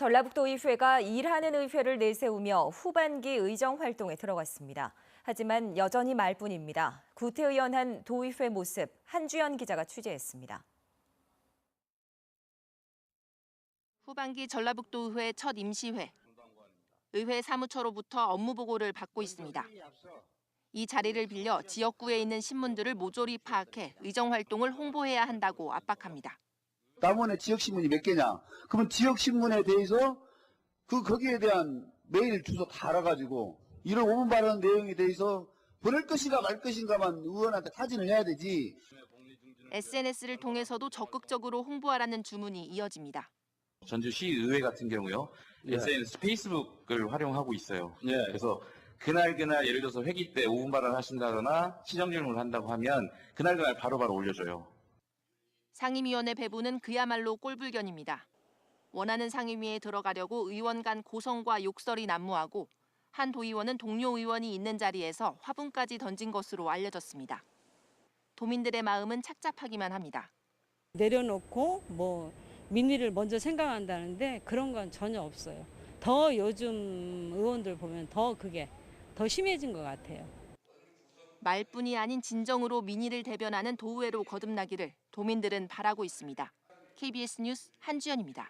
전라북도 의회가 일하는 의회를 내세우며 후반기 의정 활동에 들어갔습니다. 하지만 여전히 말뿐입니다. 구태의연한 도의회 모습 한주연 기자가 취재했습니다. 후반기 전라북도 의회 첫 임시회. 의회 사무처로부터 업무 보고를 받고 있습니다. 이 자리를 빌려 지역구에 있는 신문들을 모조리 파악해 의정 활동을 홍보해야 한다고 압박합니다. 남원에 지역 신문이 몇 개냐? 그러면 지역 신문에 대해서 그 거기에 대한 메일 주소 다 알아가지고 이런 오문 발언 내용에 대해서 보낼 것인가 말 것인가만 의원한테 타진을 해야 되지. SNS를 통해서도 적극적으로 홍보하라는 주문이 이어집니다. 전주시의회 같은 경우요. 예. SNS, 페이스북을 활용하고 있어요. 예. 그래서 그날 그날 예를 들어서 회기 때 오분 발언 하신다거나 시정 질문을 한다고 하면 그날 그날 바로바로 올려줘요. 상임위원회 배부는 그야말로 꼴불견입니다. 원하는 상임위에 들어가려고 의원 간 고성과 욕설이 난무하고 한 도의원은 동료 의원이 있는 자리에서 화분까지 던진 것으로 알려졌습니다. 도민들의 마음은 착잡하기만 합니다. 내려놓고 뭐 민의를 먼저 생각한다는데 그런 건 전혀 없어요. 더 요즘 의원들 보면 더 그게 더 심해진 것 같아요. 말뿐이 아닌 진정으로 민의를 대변하는 도의회로 거듭나기를 도민들은 바라고 있습니다. KBS 뉴스 한주연입니다.